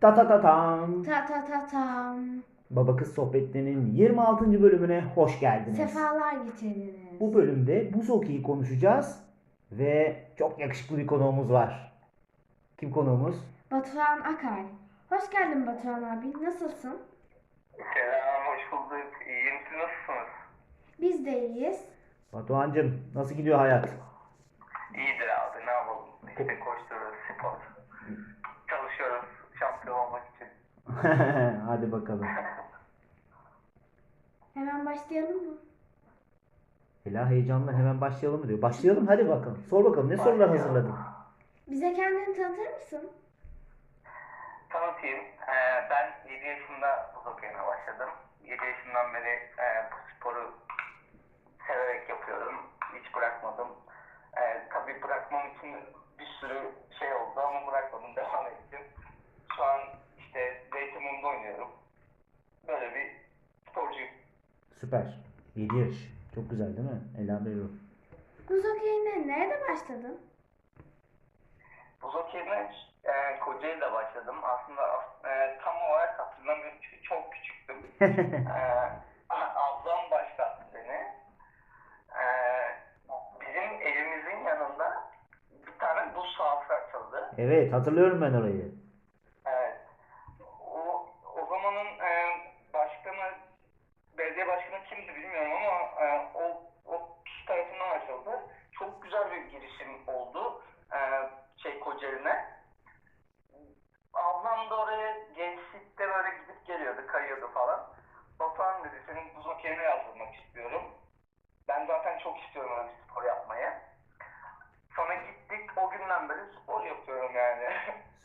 Ta ta ta tam. Ta ta ta tam. Baba Kız Sohbetleri'nin 26. bölümüne hoş geldiniz. Sefalar getirdiniz. Bu bölümde buz hokeyi konuşacağız ve çok yakışıklı bir konuğumuz var. Kim konuğumuz? Batuhan Akay. Hoş geldin Batuhan abi. Nasılsın? Selam, hoş bulduk. İyiyim, siz nasılsınız? Biz de iyiyiz. Batuhan'cım nasıl gidiyor hayat? İyidir abi, ne yapalım? İşte koşturuyoruz, spor. Çalışıyoruz, şampiyon olmak için. Hadi bakalım. Hemen başlayalım mı? Ela heyecanla hemen başlayalım mı diyor. Başlayalım hadi bakalım. Sor bakalım ne sorular hazırladın? Bize kendini tanıtır mısın? Tanıtayım, ee, ben 7 yaşında buz okeyine başladım. 7 yaşından beri e, bu sporu severek yapıyorum. Hiç bırakmadım. E, tabii bırakmam için bir sürü şey oldu ama bırakmadım, devam ettim. Şu an işte Zeytinburnu'nda oynuyorum. Böyle bir sporcuyum. Süper. 7 yaş. Çok güzel değil mi? Ela Beyru. Buz okeyine nerede başladın? Buz okeyine e, Kocaeli'de başladım. Aslında e, tam olarak hatırlamıyorum çünkü çok küçüktüm. e, ablam başlattı beni. E, bizim evimizin yanında bir tane buz sahası açıldı. Evet hatırlıyorum ben orayı.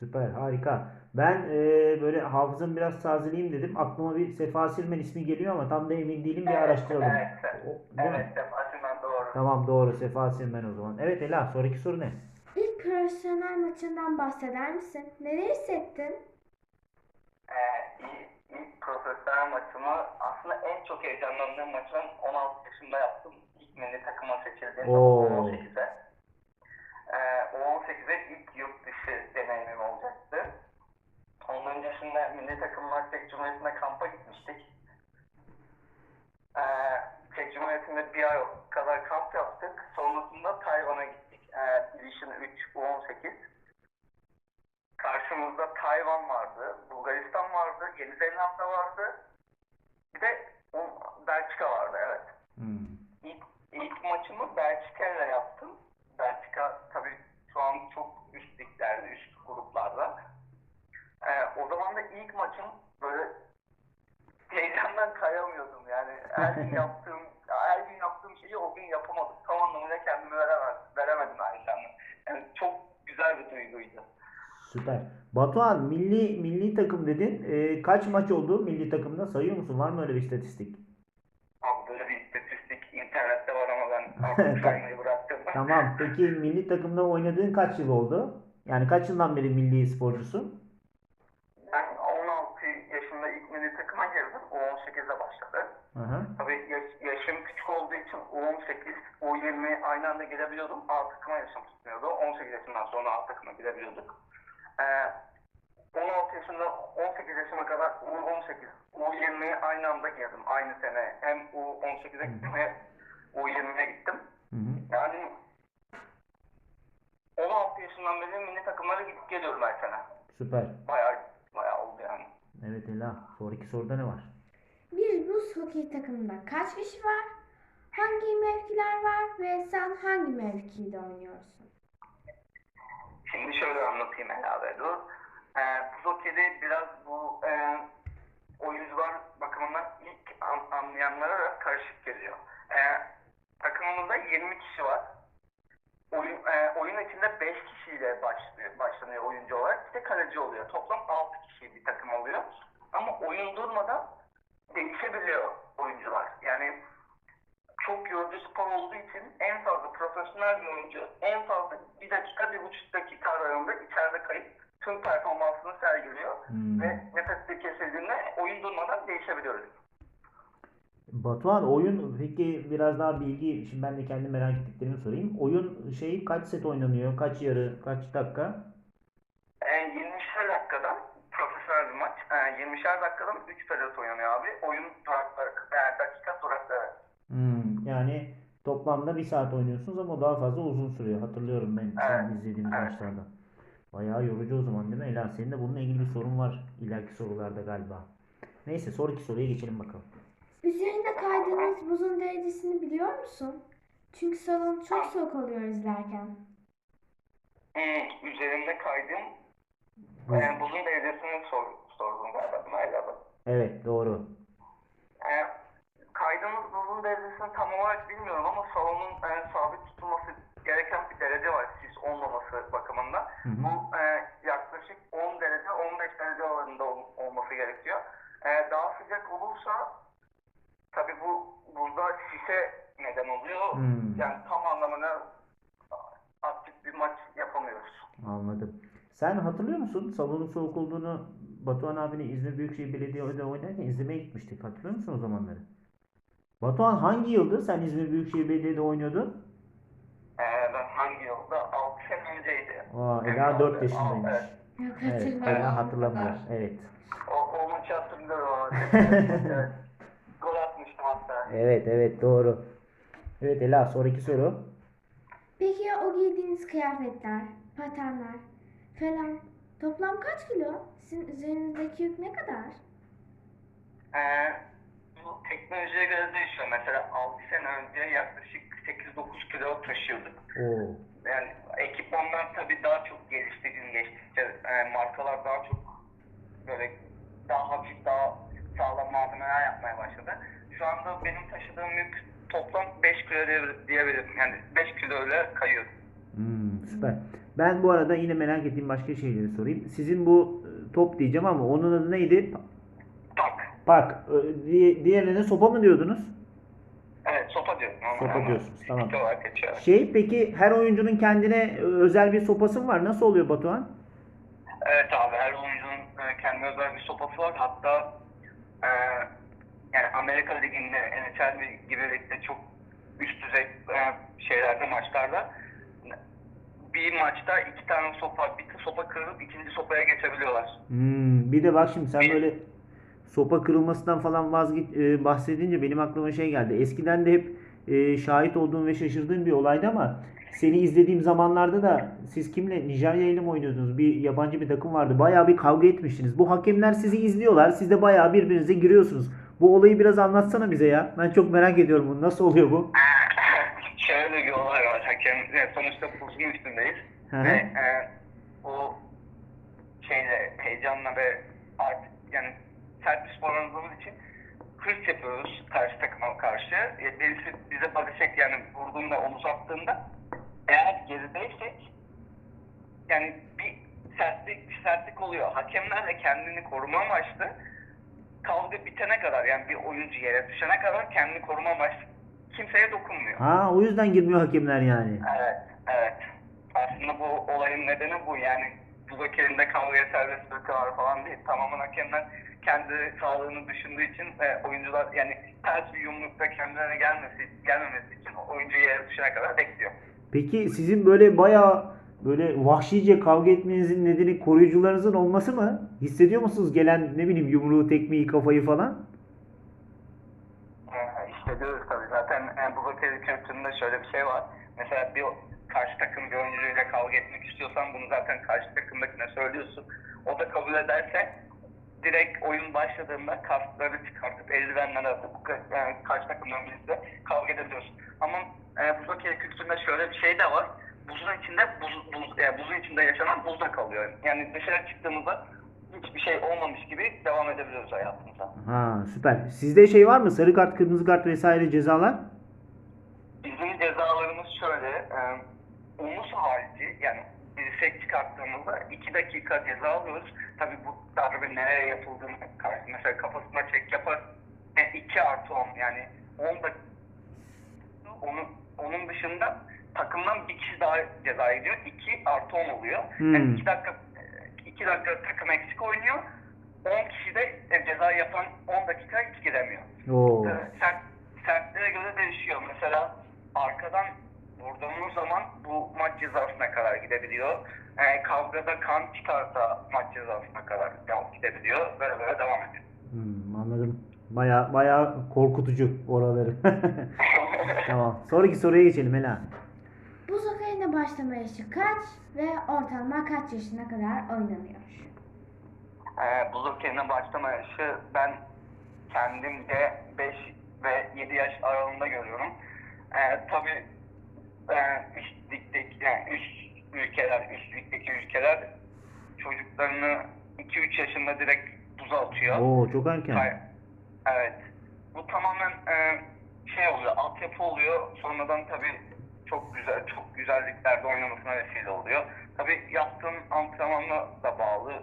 Süper harika. Ben e, böyle hafızam biraz tazeleyeyim dedim. Aklıma bir Sefa Silmen ismi geliyor ama tam da emin değilim. Bir araştıralım. Evet, o, değil evet mi? Sefa doğru. Tamam doğru Sefa Silmen o zaman. Evet Ela sonraki soru ne? İlk profesyonel maçından bahseder misin? Neler hissettin? Ee, ilk, profesyonel maçımı aslında en çok heyecanlandığım maçım 16 yaşında yaptım. İlk milli takıma seçildiğim 2018'de. Ee, 18'e ilk yurt dışı deneyimim olacaktı. Onun öncesinde Milli Takım Tek Cumhuriyeti'nde kampa gitmiştik. Ee, e, Tek Cumhuriyeti'nde bir ay kadar kamp yaptık. Sonrasında Tayvan'a gittik. E, Division 3 U18. Karşımızda Tayvan vardı, Bulgaristan vardı, Yeni Zelanda vardı milli milli takım dedin. E, kaç maç oldu milli takımda sayıyor musun? Var mı öyle bir istatistik? Abi böyle bir istatistik internette var ama ben saymayı bıraktım. Tamam. Peki milli takımda oynadığın kaç yıl oldu? Yani kaç yıldan beri milli sporcusun? Ben 16 yaşında ilk milli takıma girdim. O 18'de başladı. Hı hı. Tabii yaş- yaşım küçük olduğu için U18, U20 aynı anda girebiliyordum. A takıma yaşım tutmuyordu. 18 yaşından sonra A takıma girebiliyorduk. Ee, 16 yaşında 18 yaşına kadar U18, U20'ye aynı anda girdim. Aynı sene hem U18'e gittim hem U20'ye gittim. Hı hı. Yani 16 yaşından beri milli takımlara gidip geliyorum her sene. Süper. Bayağı bayağı oldu yani. Evet Ela. Sonraki soruda ne var? Bir buz hokey takımında kaç kişi var? Hangi mevkiler var ve sen hangi mevkide oynuyorsun? Şimdi şöyle anlatayım Ela ve Dur. Ee, buz okeyde biraz bu e, oyuncular bakımından ilk an, anlayanlara da karışık geliyor. Ee, takımımızda 20 kişi var. Oyun, e, oyun içinde 5 kişiyle başlıyor, başlanıyor oyuncu olarak. Bir de kaleci oluyor. Toplam 6 kişi bir takım oluyor. Ama oyun durmadan değişebiliyor oyuncular. Yani çok yorucu spor olduğu için en fazla profesyonel bir oyuncu en fazla bir dakika, bir buçuk dakika aralığında içeride kayıp tüm performansını sergiliyor. Hmm. Ve nefesi kesildiğinde oyun durmadan değişebiliyoruz. Batuhan oyun peki biraz daha bilgi şimdi ben de kendi merak ettiklerimi sorayım. Oyun şeyi kaç set oynanıyor? Kaç yarı? Kaç dakika? E, 20'şer dakikadan profesyonel bir maç. E, 20'şer dakikadan 3 periyot oynanıyor abi. Oyun durakları, yani dakika durakları. Hmm, yani toplamda bir saat oynuyorsunuz ama daha fazla uzun sürüyor. Hatırlıyorum ben Evet, izlediğimiz evet. maçlarda. Bayağı yorucu o zaman değil mi Ela? Senin de bununla ilgili bir sorun var ileriki sorularda galiba. Neyse sonraki soruya geçelim bakalım. Üzerinde kaydığınız buzun derecesini biliyor musun? Çünkü salon çok soğuk oluyor izlerken. Hmm, üzerinde kaydığım Buz. e, buzun derecesini sor, sordum galiba. değil mi Ali abi? Evet doğru. E, kaydığımız buzun derecesini tam olarak bilmiyorum ama salonun e, sabit tutulması gereken bir derece var sis olmaması bakımından. Hı hı. Bu e, yaklaşık 10 derece 15 derece aralığında ol- olması gerekiyor. E, daha sıcak olursa tabi bu burada sise Hmm. Yani tam anlamına aktif bir maç yapamıyoruz. Anladım. Sen hatırlıyor musun salonun soğuk olduğunu Batuhan abini İzmir Büyükşehir Belediye'de oynarken izlemeye gitmiştik. Hatırlıyor musun o zamanları? Batuhan hangi yıldı sen İzmir Büyükşehir Belediye'de oynuyordun? E, ben hangi yılda? 6 sene önceydi. Aa, Ela 4 evet, yaşındaymış. evet. Yok Evet. Ela o hatırlamıyor. Evet. O, o maçı hatırlıyorum. Gol atmıştım hatta. Evet, evet doğru. Evet Ela sonraki soru. Peki ya o giydiğiniz kıyafetler, patenler falan toplam kaç kilo? Sizin üzerinizdeki yük ne kadar? Ee, bu teknolojiye göre değişiyor. Mesela 6 sene önce yaklaşık 8-9 kilo taşıyorduk. Oo. Yani ekipmanlar tabii daha çok gelişti gün geçtikçe. Ee, markalar daha çok böyle daha hafif, daha sağlam malzemeler yapmaya başladı. Şu anda benim taşıdığım yük toplam 5 kilo diye- diyebilirim. Yani 5 kilo ile kayıyor. Hmm, süper. Ben bu arada yine merak ettiğim başka şeyleri sorayım. Sizin bu e, top diyeceğim ama onun adı neydi? Park. Diye- Diğerine sopa mı diyordunuz? Evet sopa diyorum. Sopa Ama diyorsunuz, tamam. geçiyor. Şey peki her oyuncunun kendine e, özel bir sopası mı var? Nasıl oluyor Batuhan? Evet abi her oyuncunun e, kendi özel bir sopası var. Hatta e, yani Amerika Ligi'nde NHL gibi ligde çok üst düzey e, şeylerde maçlarda bir maçta iki tane sopa, bir sopa kırılıp ikinci sopaya geçebiliyorlar. Hmm, bir de bak şimdi sen böyle sopa kırılmasından falan vazgeç e, bahsedince benim aklıma şey geldi. Eskiden de hep e, şahit olduğum ve şaşırdığım bir olaydı ama seni izlediğim zamanlarda da siz kimle Nijerya ile mi oynuyordunuz? Bir yabancı bir takım vardı. Bayağı bir kavga etmiştiniz. Bu hakemler sizi izliyorlar. Siz de bayağı birbirinize giriyorsunuz. Bu olayı biraz anlatsana bize ya. Ben çok merak ediyorum bunu. Nasıl oluyor bu? Şöyle bir olay var. Hakem yani sonuçta buzun üstündeyiz. Hı hı. ve e, o şeyle heyecanla ve artık yani sert bir spor oynadığımız için hırs yapıyoruz karşı takıma karşı. E, Birisi bize bakacak yani vurduğunda omuz attığında eğer gerideysek yani bir sertlik bir sertlik oluyor. Hakemler de kendini koruma amaçlı kavga bitene kadar yani bir oyuncu yere düşene kadar kendini koruma amaçlı kimseye dokunmuyor. Ha o yüzden girmiyor hakemler yani. Evet, evet. Aslında bu olayın nedeni bu. Yani Buzaker'in kavgaya serbest bırakıyorlar falan değil. Tamamen hakemler kendi sağlığını düşündüğü için ve oyuncular yani ters bir yumrukta kendilerine gelmesi, gelmemesi için oyuncuyu yere düşene kadar bekliyor. Peki sizin böyle bayağı böyle vahşice kavga etmenizin nedeni koruyucularınızın olması mı? Hissediyor musunuz gelen ne bileyim yumruğu, tekmeyi, kafayı falan? Hissediyoruz tabii. Zaten e, Buzaker'in kültüründe şöyle bir şey var. Mesela bir karşı takım bir oyuncuyla kavga etmek istiyorsan bunu zaten karşı takımdakine söylüyorsun. O da kabul ederse direkt oyun başladığında kaskları çıkartıp eldivenleri atıp yani karşı takımdan birlikte kavga edebiliyorsun. Ama e, Buzaker kültüründe şöyle bir şey de var. Buzun içinde buz, buz, e, buzun içinde yaşanan buzda kalıyor. Yani dışarı çıktığımızda hiçbir şey olmamış gibi devam edebiliyoruz hayatımıza. Ha süper. Sizde şey var mı? Sarı kart, kırmızı kart vesaire cezalar? Bizim cezalarımız şöyle, e, omuz harici yani dirsek çıkarttığımızda 2 dakika ceza alıyoruz. Tabii bu darbe nereye yapıldığını karşı mesela kafasına çek yapar 2 artı 10 yani 10 dakika onun, onun dışında takımdan bir kişi daha ceza ediyor. 2 artı 10 oluyor. Hmm. Yani 2 dakika 2 dakika takım eksik oynuyor. 10 kişi de e, ceza yapan 10 dakika hiç giremiyor. Oo. Sert, sertliğe göre değişiyor. Mesela arkadan vurduğumuz zaman bu maç cezasına kadar gidebiliyor. E, kavgada kan çıkarsa maç cezasına kadar gidebiliyor. Böyle böyle devam ediyor. Hmm, anladım. Baya baya korkutucu oraları. tamam. Sonraki soruya geçelim Ela. Başlama yaşı kaç ve ortalama kaç yaşına kadar oynanıyor? Ee, buz okeyine başlama yaşı ben kendimce 5 ve 7 yaş aralığında görüyorum. Ee, tabii e, üst ligdeki, yani üst ülkeler, üst ligdeki ülkeler çocuklarını 2-3 yaşında direkt buza atıyor. Oo çok erken. Hayır. Evet. Bu tamamen e, şey oluyor, altyapı oluyor. Sonradan tabii çok güzel, çok güzelliklerde oynamasına vesile oluyor. Tabii yaptığın antrenmanla da bağlı.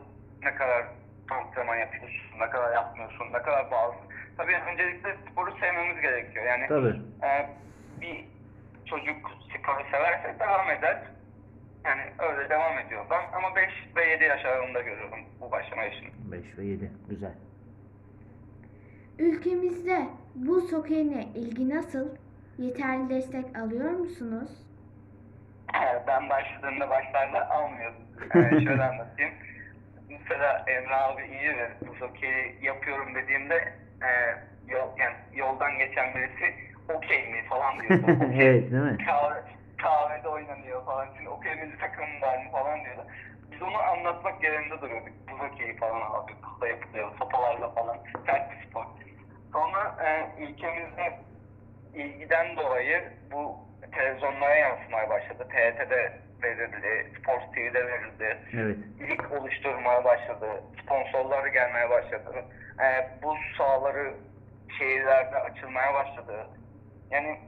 Ne kadar antrenman yapıyorsun, ne kadar yapmıyorsun, ne kadar bağlı. Tabii öncelikle sporu sevmemiz gerekiyor. Yani Tabii. e, bir çocuk sporu severse devam eder. Yani öyle devam ediyor. Ben ama 5 ve 7 yaş aralığında görüyorum bu başlama yaşını. 5 ve 7. Güzel. Ülkemizde buz okeyine ilgi nasıl? Yeterli destek alıyor musunuz? Evet, ben başladığımda başlarda almıyordum. Ee, şöyle anlatayım. Mesela Emre abi iyi ve buz okeyi yapıyorum dediğimde e, yol, yani yoldan geçen birisi okey mi falan diyordu. Okey, evet değil mi? kahve, kahvede oynanıyor falan. Şimdi okey milli takımın var mı falan diyordu. Biz onu anlatmak yerinde duruyorduk. Buz okeyi falan abi burada yapılıyor. Sopalarla falan. Sert bir spor. Sonra e, ülkemizde ilgiden dolayı bu televizyonlara yansımaya başladı. TRT'de verildi, Sports TV'de verildi. Evet. Lig oluşturmaya başladı. Sponsorları gelmeye başladı. Ee, buz sahaları şehirlerde açılmaya başladı. Yani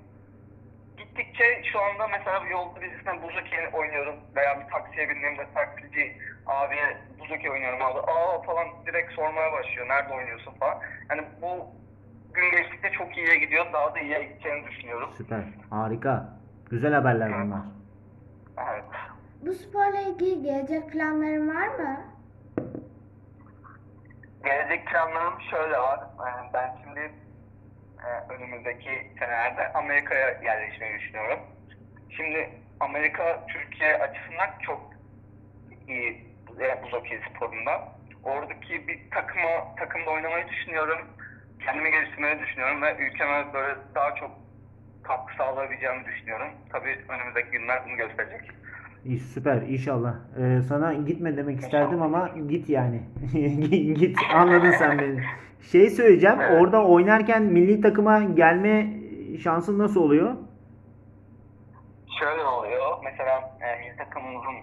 gittikçe şu anda mesela yolda birisine buz okey oynuyorum veya bir taksiye bindiğimde taksici abiye buz okey oynuyorum abi. Aa falan direkt sormaya başlıyor. Nerede oynuyorsun falan. Yani bu gün geçtikçe çok iyiye gidiyor. Daha da iyiye gideceğini düşünüyorum. Süper. Harika. Güzel haberler bunlar. Bu Evet. sporla ilgili gelecek planların var mı? Gelecek planlarım şöyle var. Ee, Ben şimdi e, önümüzdeki senelerde Amerika'ya yerleşmeyi düşünüyorum. Şimdi Amerika Türkiye açısından çok iyi e, buz okey sporunda. Oradaki bir takıma takımda oynamayı düşünüyorum. Kendimi geliştirmeyi düşünüyorum ve ülkeme böyle daha çok katkı sağlayabileceğimi düşünüyorum. Tabii önümüzdeki günler bunu gösterecek. İyi, süper inşallah. Ee, sana gitme demek isterdim ama git yani. git anladın sen beni. Şey söyleyeceğim. Evet. Orada oynarken milli takıma gelme şansın nasıl oluyor? Şöyle oluyor. Mesela e, milli takımımızın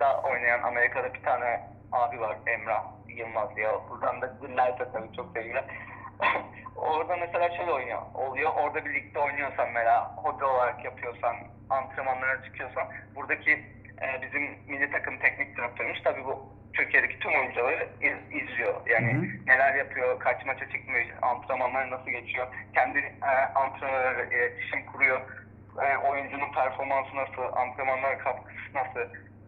da oynayan Amerika'da bir tane abi var Emrah Yılmaz diye. Buradan da tabii çok sevgiler. Orada mesela şöyle oynuyor. Oluyor. Orada bir ligde oynuyorsan veya hobi olarak yapıyorsan, antrenmanlara çıkıyorsan buradaki e, bizim milli takım teknik direktörümüz tabii bu Türkiye'deki tüm oyuncuları iz- izliyor. Yani Hı hı. neler yapıyor, kaç maça çıkmış, antrenmanlar nasıl geçiyor, kendi e, antrenörlerle iletişim kuruyor e, oyuncunun performansı nasıl, antrenmanlara katkısı nasıl.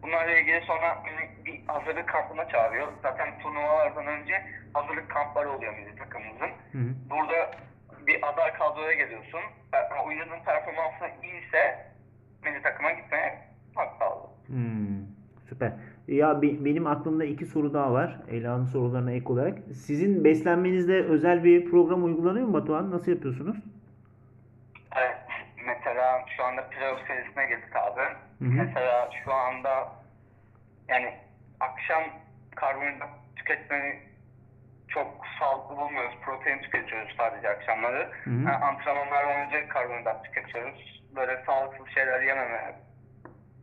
Bunlarla ilgili sonra beni bir hazırlık kampına çağırıyor. Zaten turnuvalardan önce hazırlık kampları oluyor milli takımımızın. Hı hı. Burada bir aday kadroya geliyorsun. Oyuncunun performansı iyiyse milli takıma gitmeye hak. Hmm, süper. Ya be- benim aklımda iki soru daha var. Ela'nın sorularına ek olarak. Sizin beslenmenizde özel bir program uygulanıyor mu Batuhan? Nasıl yapıyorsunuz? Evet. Mesela şu anda pilav serisine girdik abi. hı. Mesela şu anda yani akşam karbonhidrat tüketmeyi çok sağlıklı bulmuyoruz. Protein tüketiyoruz sadece akşamları. Hı hı. Ha, antrenmanlardan önce karbonhidrat tüketiyoruz. Böyle sağlıksız şeyler yememeye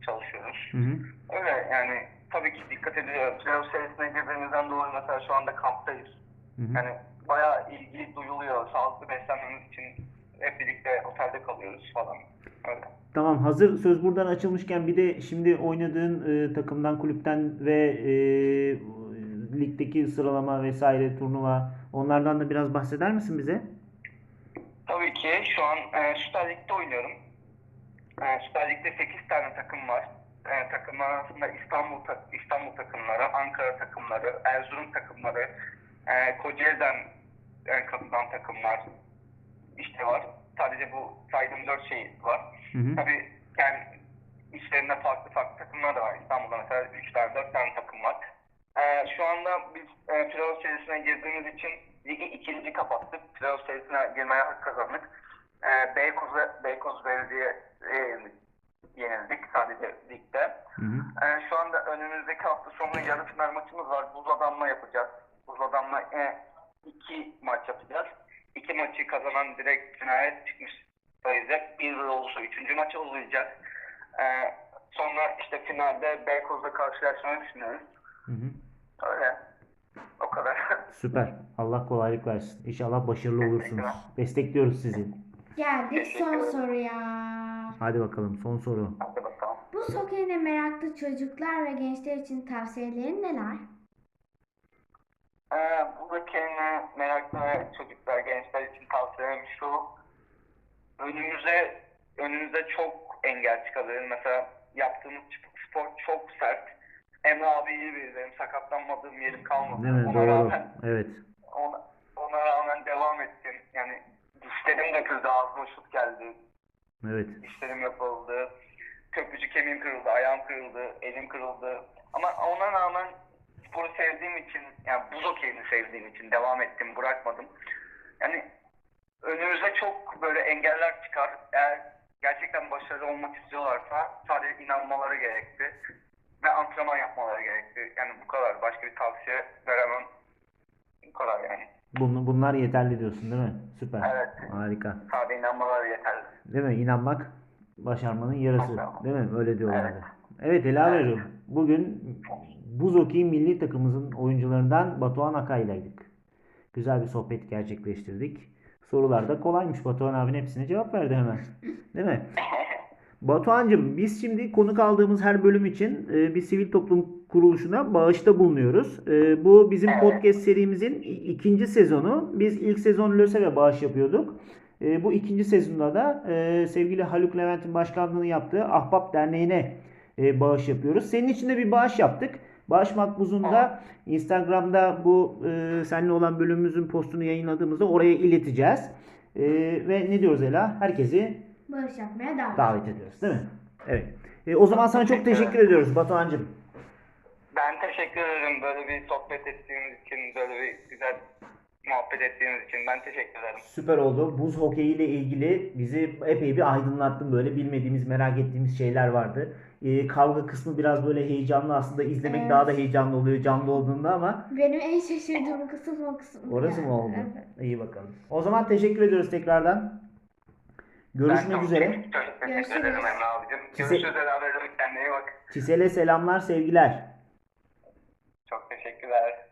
çalışıyoruz. Hı hı. Öyle yani tabii ki dikkat ediyoruz. Pilav serisine girdiğimizden dolayı mesela şu anda kamptayız. Hı hı. Yani bayağı ilgi duyuluyor. Sağlıklı beslenmemiz için hep birlikte otelde kalıyoruz falan. Öyle. Tamam hazır söz buradan açılmışken bir de şimdi oynadığın e, takımdan, kulüpten ve e, ligdeki sıralama vesaire turnuva onlardan da biraz bahseder misin bize? Tabii ki şu an e, Süper Lig'de oynuyorum. E, Süper Lig'de 8 tane takım var. E, takımlar arasında İstanbul İstanbul takımları, Ankara takımları, Erzurum takımları, e, Kocaeli'den e, katılan takımlar işte var. Sadece bu saydığım 4 şey var. Hı hı. Tabii kendi işlerinde farklı farklı takımlar da var. İstanbul'da mesela 3 tane 4 tane takım var. Ee, şu anda biz e, playoff serisine girdiğimiz için ligi ikinci kapattık. Playoff serisine girmeye hak kazandık. Ee, Beykoz'a, Beykoz Belediye e, yenildik sadece ligde. Hı hı. Ee, şu anda önümüzdeki hafta sonu yarı final maçımız var. Buz adamla yapacağız. Buz adamla e, iki maç yapacağız. İki maçı kazanan direkt finale çıkmış sayılacak. Bir yıl olursa üçüncü maça uzayacak. Ee, sonra işte finalde Beykoz'la karşılaşmayı düşünüyoruz. Hı hı. Öyle. O kadar. Süper. Allah kolaylık versin. İnşallah başarılı olursunuz. Destekliyoruz sizi. Geldik son soruya. Hadi bakalım son soru. Hadi bakalım. Bu hokeyine meraklı çocuklar ve gençler için tavsiyelerin neler? Ee, buradaki en meraklı çocuklar, gençler için tavsiyem şu. Önümüze önümüze çok engel çıkabilir. Mesela yaptığımız spor çok sert. Emre abi iyi bilir. Benim sakatlanmadığım yerim kalmadı. Değil mi? Ona Doğru. rağmen Evet. ona, ona rağmen devam ettim. Yani dişlerim döküldü, ağzıma şut geldi. Evet. dişlerim yapıldı. Köprücük kemiğim kırıldı, ayağım kırıldı, elim kırıldı. Ama ona rağmen sporu sevdiğim için, yani buz hokeyini sevdiğim için devam ettim, bırakmadım. Yani önümüze çok böyle engeller çıkar. Eğer gerçekten başarılı olmak istiyorlarsa sadece inanmaları gerekti. Ve antrenman yapmaları gerekti. Yani bu kadar. Başka bir tavsiye veremem. Bu kadar yani. Bun- bunlar yeterli diyorsun değil mi? Süper. Evet. Harika. Sadece inanmaları yeterli. Değil mi? İnanmak başarmanın yarısı. Değil mi? Öyle diyorlardı. Evet. Evet Ela Bugün buz hokeyi milli takımımızın oyuncularından Batuhan Akay'laydık. Güzel bir sohbet gerçekleştirdik. Sorular da kolaymış. Batuhan abinin hepsine cevap verdi hemen. Değil mi? Batuhan'cığım biz şimdi konuk aldığımız her bölüm için e, bir sivil toplum kuruluşuna bağışta bulunuyoruz. E, bu bizim Evet. podcast serimizin ikinci sezonu. Biz ilk sezon LÖSEV'e bağış yapıyorduk. E, bu ikinci sezonda da e, sevgili Haluk Levent'in başkanlığını yaptığı Ahbap Derneği'ne e, bağış yapıyoruz. Senin için de bir bağış yaptık. Bağış Makbuz'unda Instagram'da bu e, seninle olan bölümümüzün postunu yayınladığımızda oraya ileteceğiz. E, ve ne diyoruz Ela? Herkesi Bağış yapmaya davet. davet ediyoruz değil mi? Evet. E, o zaman sana çok teşekkür ediyoruz Batuhan'cığım. Ben teşekkür ederim böyle bir sohbet ettiğimiz için, böyle bir güzel muhabbet ettiğimiz için. Ben teşekkür ederim. Süper oldu. Buz hokeyi ile ilgili bizi epey bir aydınlattın. Böyle bilmediğimiz, merak ettiğimiz şeyler vardı. E, kavga kısmı biraz böyle heyecanlı aslında. izlemek Evet. daha da heyecanlı oluyor canlı olduğunda ama Benim en şaşırdığım kısım o kısım. orası yani. mı oldu? Evet. İyi bakalım. O zaman teşekkür ediyoruz tekrardan. Görüşmek ben üzere. Görüşürüz. Görüşürüz Bey'im. Kendine iyi bak. Çisel'e selamlar, sevgiler. Çok teşekkürler.